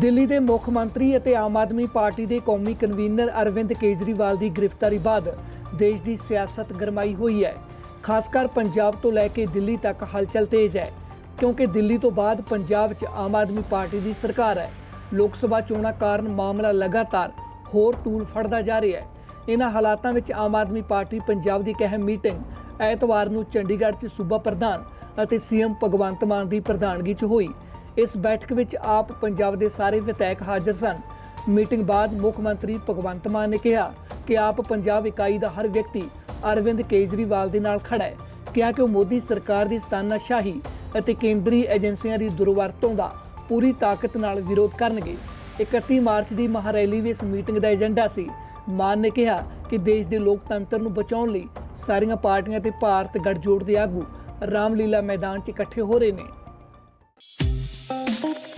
ਦਿੱਲੀ ਦੇ ਮੁੱਖ ਮੰਤਰੀ ਅਤੇ ਆਮ ਆਦਮੀ ਪਾਰਟੀ ਦੇ ਕੌਮੀ ਕਨਵੀਨਰ ਅਰਵਿੰਦ ਕੇਜਰੀਵਾਲ ਦੀ ਗ੍ਰਿਫਤਾਰੀ ਬਾਅਦ ਦੇਸ਼ ਦੀ ਸਿਆਸਤ ਗਰਮਾਈ ਹੋਈ ਹੈ। ਖਾਸ ਕਰ ਪੰਜਾਬ ਤੋਂ ਲੈ ਕੇ ਦਿੱਲੀ ਤੱਕ ਹਲਚਲ ਤੇਜ਼ ਹੈ, ਕਿਉਂਕਿ ਦਿੱਲੀ ਤੋਂ ਬਾਅਦ ਪੰਜਾਬ 'ਚ ਆਮ ਆਦਮੀ ਪਾਰਟੀ ਦੀ ਸਰਕਾਰ ਹੈ। ਲੋਕ ਸਭਾ ਚੋਣਾਂ ਕਾਰਨ ਮਾਮਲਾ ਲਗਾਤਾਰ ਹੋਰ ਟੂਲ ਫੜਦਾ ਜਾ ਰਿਹਾ ਹੈ। ਇਹਨਾਂ ਹਾਲਾਤਾਂ ਵਿੱਚ ਆਮ ਆਦਮੀ ਪਾਰਟੀ ਪੰਜਾਬ ਦੀ ਇੱਕ ਅਹਿਮ ਮੀਟਿੰਗ ਐਤਵਾਰ ਨੂੰ ਚੰਡੀਗੜ੍ਹ 'ਚ ਸੂਬਾ ਪ੍ਰਧਾਨ ਅਤੇ ਸੀਐਮ ਭਗਵੰਤ ਮਾਨ ਦੀ ਪ੍ਰਧਾਨਗੀ 'ਚ ਹੋਈ। ਇਸ ਬੈਠਕ ਵਿੱਚ ਆਪ ਪੰਜਾਬ ਦੇ ਸਾਰੇ ਵਿਧਾਇਕ ਹਾਜ਼ਰ ਸਨ। ਮੀਟਿੰਗ ਬਾਅਦ ਮੁੱਖ ਮੰਤਰੀ ਭਗਵੰਤ ਮਾਨ ਨੇ ਕਿਹਾ ਕਿ ਆਪ ਪੰਜਾਬ ਇਕਾਈ ਦਾ ਹਰ ਵਿਅਕਤੀ ਅਰਵਿੰਦ ਕੇਜਰੀਵਾਲ ਦੇ ਨਾਲ ਖੜਾ ਹੈ। ਕਿਹਾ ਕਿ ਉਹ ਮੋਦੀ ਸਰਕਾਰ ਦੀ ਸਤਾਨਾਸ਼ਾਹੀ ਅਤੇ ਕੇਂਦਰੀ ਏਜੰਸੀਆਂ ਦੀ ਦੁਰਵਰਤੋਂ ਦਾ ਪੂਰੀ ਤਾਕਤ ਨਾਲ ਵਿਰੋਧ ਕਰਨਗੇ। 31 ਮਾਰਚ ਦੀ ਮਹਾਰੈਲੀ ਵੀ ਇਸ ਮੀਟਿੰਗ ਦਾ ਏਜੰਡਾ ਸੀ। ਮਾਨ ਨੇ ਕਿਹਾ ਕਿ ਦੇਸ਼ ਦੇ ਲੋਕਤੰਤਰ ਨੂੰ ਬਚਾਉਣ ਲਈ ਸਾਰੀਆਂ ਪਾਰਟੀਆਂ ਤੇ ਭਾਰਤ ਗੱਠਜੋੜ ਦੇ ਆਗੂ ਰਾਮਲੀਲਾ ਮੈਦਾਨ 'ਚ ਇਕੱਠੇ ਹੋ ਰਹੇ ਨੇ। Thank you.